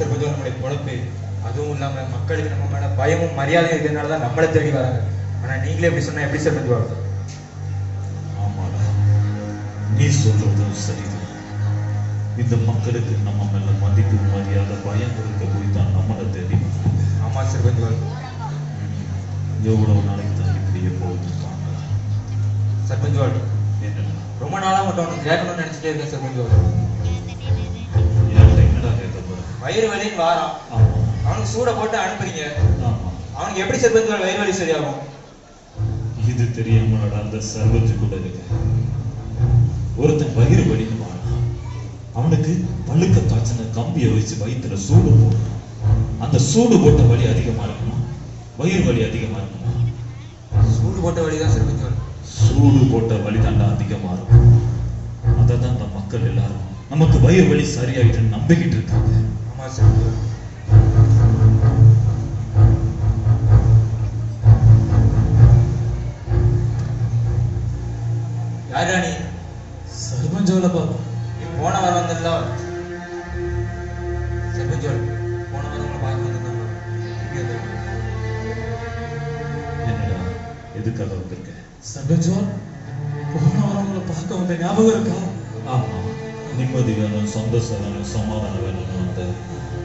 செல்வதும் நம்முடைய பொழப்பு அதுவும் இல்லாம மக்களுக்கு நம்ம மேல பயமும் மரியாதையும் இருக்கிறதுனால தான் நம்மளை தேடி வராங்க. ஆனா நீங்களே இப்படி சொன்னா எப்படி செல்வதுவா ஆமாடா. நீ சொல்றதும் சரிதான். இந்த மக்களுக்கு நம்ம மேல மதிப்பு மரியாதை பயம் கொடுக்க போய் தான் நம்மளை தேடி. ஆமா செல்வதுவா எவ்வளவு நாளைக்கு தான் இப்படியே போகுது சர்பஞ்சுவால் என்னடா ரொம்ப நாளா மட்டும் கேட்கணும்னு நினைச்சிட்டே இருக்கேன் கேட்க போற வயிறு வலின்னு வாரான் அவனுக்கு சூட போட்டு அனுப்புறீங்க. அவனுக்கு எப்படி சர்பஞ்சுவால் வயிறு வலி சரியாகும். இது தெரியாமலடா அந்த சர்வத்து கூட இருக்கு. ஒருத்தன் வயிறு வாழான் அவனுக்கு பழுக்க காய்ச்சின கம்பியை வச்சு வயித்துல சூடு போடணும் அந்த சூடு போட்ட வலி அதிகமா இருக்குமா? வயிறு வலி அதிகமா இருக்குமா? சூடு போட்ட வலி தான் சர்பஞ்சுவால் சூடு போட்ட வலி தாண்டா அதிகமா இருக்கும். அதை தான் இந்த மக்கள் எல்லாரும் நமக்கு வயிறு வலி சரியாயிட்டு நம்பிக்கிட்டு இருக்காங்க. சர்பஞ்சுவால் யாரா நீ வந்தல்ல சர்பஞ்சுவால் போன வாரம் உங்களை பார்க்க வந்திருந்தாங்க இங்கே வந்து. என்னடா எதுக்காக வந்திருக்க? சர்பஞ்சோல் போன வாரம் உங்களை பார்க்க வந்த ஞாபகம் இருக்கா? ஆமா. நிம்மதி வேணும் சந்தோஷம் வேணும் சமாதானம் வேணும்னு வந்த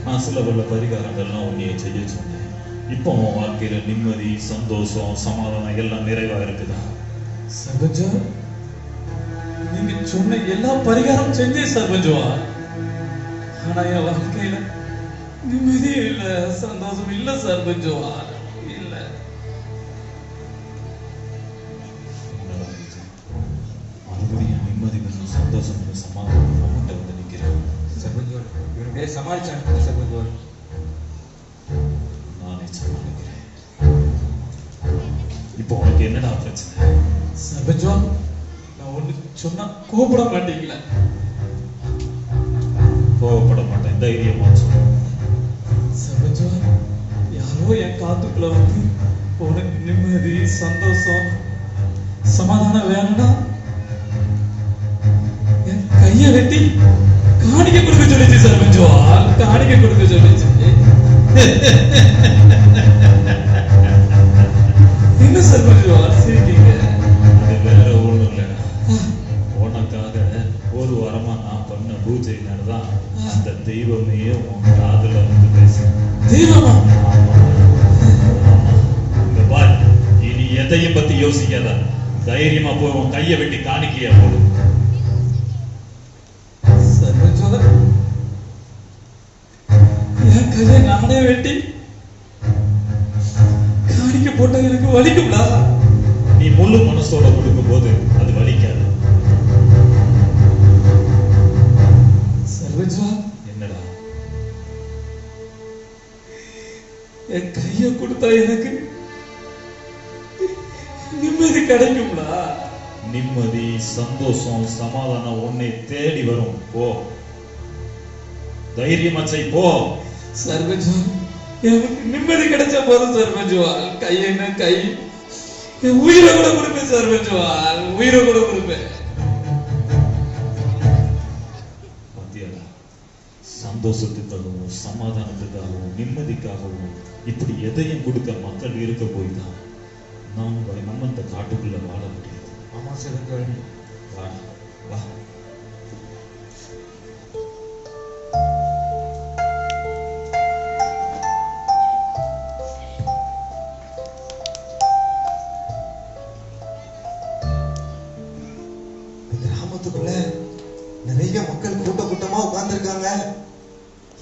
நான் சில பல பரிகாரங்கள்லாம் உன்னைய செய்ய சொன்னேன். இப்போ உன் வாழ்க்கையில நிம்மதி சந்தோஷம் சமாதானம் எல்லாம் நிறைவா இருக்குதா? சகஜா நீங்க சொன்ன எல்லா பரிகாரம் செஞ்சேன் சர்பஞ்சோவா ஆனா என் வாழ்க்கையில நிம்மதியே இல்ல சந்தோஷம் இல்ல சர்பஞ்சோவா நிம்மதி வேணும் சந்தோஷம் வேணும் சமாதானம் வேணும் உன்கிட்ட வந்து நிக்கிறேன் சர்பஞ்சுவால் இவன் பேர் சமாளிச்சு அனுப்புங்க சர்பஞ்சுவால் நானே சமாளிக்கிறேன். இப்போ உனக்கு என்னடா பிரச்சனை? சர்பஞ்சோல் நான் ஒண்ணு சொன்னா கோபப்பட மாட்டீங்களா? கோவப்பட மாட்டேன் தைரியமா சொல்லு. சர்பஞ்சோல் யாரோ என் காத்துக்குள்ள வந்து உனக்கு நிம்மதி சந்தோஷம் சமாதானம் வேணும்னா கையை வெட்டி காணிக்க கொடுக்க சொல்லிச்சு சர்பஞ்சோல் காணிக்க கொடுக்க சொல்லிச்சு. என்ன சர்பஞ்சோல் சிரிக்கீங்க வேற ஒண்ணும் இல்லைடா உனக்காக ஒரு வாரமா நான் பண்ண பூஜையினால தான் அந்த தெய்வமே உன் காதுல வந்து பேசு தெய்வமா? இங்க இனி எதையும் பத்தி யோசிக்காத. தைரியமா போய் உன் கையை வெட்டி காணிக்கையா போடு. கையை நானே வெட்டி காணிக்க போட்ட எனக்கு வலிக்கும்டா. நீ முழு மனசோட கொடுக்கும் போது அது வலிக்காது. சர்வஜா. என்னடா? என் கையை கொடுத்தா எனக்கு நிம்மதி கிடைக்கும்டா. நிம்மதி சந்தோஷம் சமாதானம் உன்னை தேடி வரும். போ. தைரியமா செய் போ. சர்வஜா எனக்கு நிம்மதி கிடைச்ச போதும் சர்வஜுவா கை என்ன கை? என் உயிரை கூட கொடுப்பேன் சர்வஜுவா உயிரை கூட கொடுப்பேன். சந்தோஷத்துக்காகவும் சமாதானத்துக்காகவும் நிம்மதிக்காகவும் இப்படி எதையும் கொடுக்க மக்கள் இருக்க போய் தான் நாம் நம்ம இந்த காட்டுக்குள்ள வாழ முடியாது ஆமா சர்பஞ்சுவால் வா வா. கிராமத்துக்குள்ள நிறைய மக்கள் கூட்ட கூட்டமா உட்கார்ந்துருக்காங்க.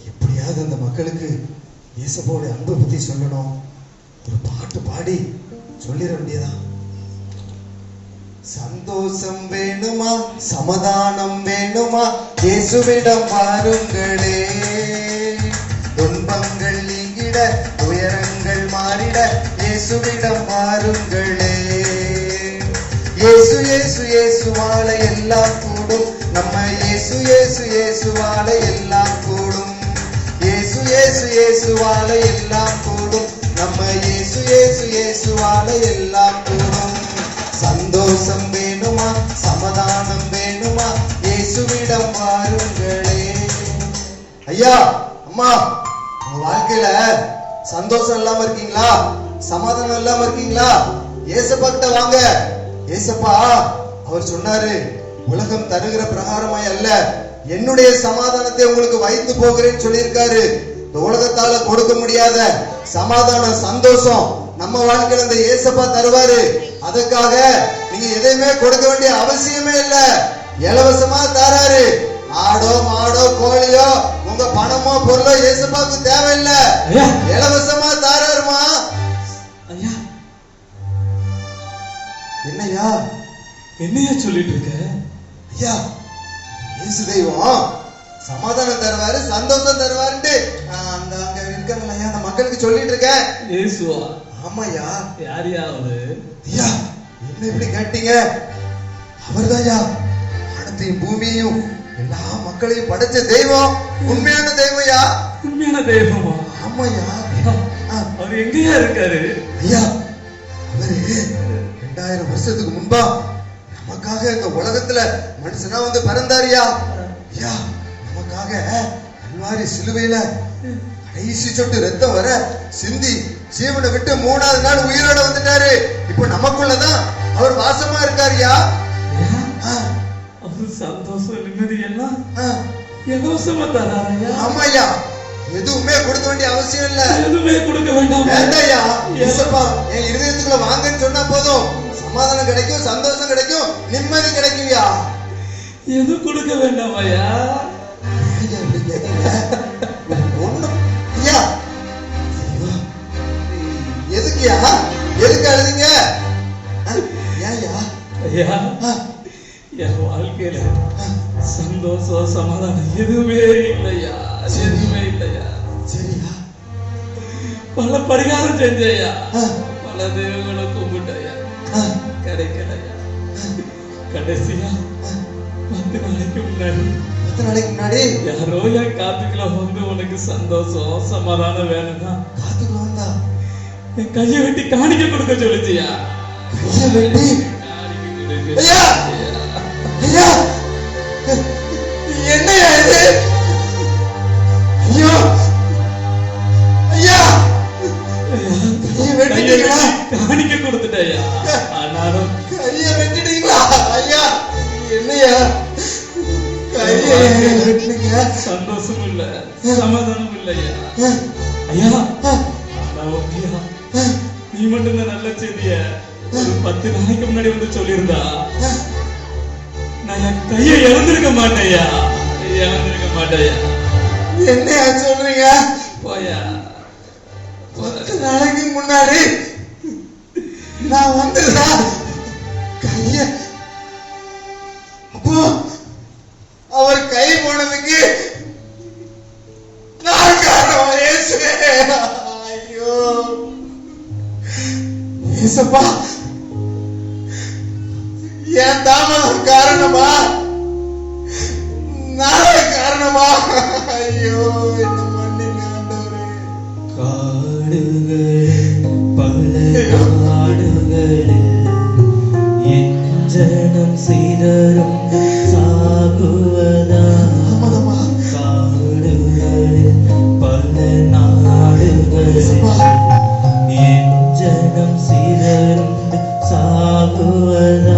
எப்படியாவது அந்த மக்களுக்கு இயேசப்போட அன்பை பத்தி சொல்லணும். ஒரு பாட்டு பாடி சொல்லிட வேண்டியதா? சந்தோஷம் வேணுமா? சமாதானம் வேணுமா? இயேசுவிடம் வாருங்களே. துன்பங்கள் நீங்கிட துயரங்கள் மாறிட இயேசுவிடம் வாருங்களே. இயேசு இயேசுவால எல்லாம் கூடும். நம்ம இயேசு இயேசு இயேசுவால எல்லாம் கூடும். இயேசு இயேசு இயேசுவால எல்லாம் கூடும். நம்ம இயேசு இயேசு இயேசுவால எல்லாம் கூடும். சந்தோஷம் வேணுமா? சமாதானம் வேணுமா? இயேசுவிடம் வாருங்களே. ஐயா அம்மா உங்க வாழ்க்கையில சந்தோஷம் இல்லாம இருக்கீங்களா? சமாதானம் இல்லாம இருக்கீங்களா? ஏசப்பா கிட்ட வாங்க. ஏசப்பா அவர் சொன்னாரு உலகம் தருகிற பிரகாரமாய் அல்ல. என்னுடைய சமாதானத்தை உங்களுக்கு வைத்து போகிறேன்னு சொல்லியிருக்காரு. இந்த உலகத்தால கொடுக்க முடியாத சமாதானம் சந்தோஷம் நம்ம வாழ்க்கையில இந்த ஏசப்பா தருவாரு. அதுக்காக நீங்க எதையுமே கொடுக்க வேண்டிய அவசியமே இல்ல. இலவசமா தராரு. ஆடோ மாடோ கோழியோ உங்க பணமோ பொருளோ ஏசப்பாவுக்கு தேவையில்லை. இலவசமா தாராருமா? ஐயா. என்னய்யா என்னையா சொல்லிட்டு இருக்க ஐயா இயேசு தெய்வம் சமாதானம் தருவாரு சந்தோஷம் தருவாருன்ட்டு அந்த அங்க இருக்காங்களா ஐயா அந்த மக்களுக்கு சொல்லிட்டு இருக்கேன் இயேசுவா? ஆமாய்யா. யார் யாவது ஐயா என்ன இப்படி கேட்டீங்க? அவர்தான்யா வானத்தையும் பூமியையும் எல்லா மக்களையும் படைச்ச தெய்வம் உண்மையான தெய்வம்யா? உண்மையான தெய்வமா? ஆமாய்யா. ஐயா, ஆ, அவர் எங்கேயா இருக்காரு? ஐயா அவரு ரெண்டாயிரம் வருஷத்துக்கு முன்பா நமக்காக இந்த உலகத்துல மனுஷனா வந்து பிறந்தாருயா? ஐயா நமக்காக கல்வாரி சிலுவையில கடைசி சொட்டு ரத்தம் வர சிந்தி ஜீவனை விட்டு மூணாவது நாள் உயிரோட வந்துட்டாரு. இப்போ நமக்குள்ளதான் அவர் வாசமா இருக்காருயா? சந்தோஷம் நிம்மதி எல்லாம் இலவசமா தராரையா ஆமாய்யா எதுவுமே கொடுக்க வேண்டிய அவசியம் இல்ல. எதுவுமே கொடுக்க வேண்டாம். ஏசப்பா என் இருதயத்துக்குள்ள வாங்கன்னு சொன்னா போதும். சமாதானம் கிடைக்கும் சந்தோஷம் கிடைக்கும் நிம்மதி கிடைக்கும்யா. எது கொடுக்க வேண்டாம் ஐயா? எதுக்குயா எதுக்கு அழுதுங்க? ஐயா என் வாழ்க்கையில சந்தோஷம் சமாதானம் எதுவுமே இல்லையா? எதுவுமே இல்லையா? சரியா? பல பரிகாரம் செஞ்சையா பல தெய்வங்களை கும்பிட்டையா ஆ, கிடைக்கலையா கடைசியா பத்து நாளைக்கு முன்னாடி. பத்து நாளைக்கு முன்னாடி? யாரோ என் காத்துக்குள்ள வந்து உனக்கு சந்தோஷம் சமாதானம் வேணும்னா காத்துக்குள்ள வந்தா? என் கையை வெட்டி காணிக்க கொடுக்க சொல்லுச்சியா? கையை வெட்டி? ஐயா! சமாதானம் இல்லையா ஐயா நீ மட்டும் இந்த நல்ல செய்திய ஒரு பத்து நாளைக்கு முன்னாடி வந்து சொல்லியிருந்தா. நான் கையை இழந்திருக்க மாட்டேயா இழந்திருக்க மாட்டேயா என்னையா சொல்றீங்க? போயா. பத்து நாளைக்கு முன்னாடி நான் வந்ததா என் தாமதம் காரணமா? நான் காரணமா? ஐயோ என்ன மண்ணில் ஆண்டவரே. காடுகள் பல காடுகளில் என் ஜனம் சிதறும் என் ஜனம் சிதறும் சாகுவதா?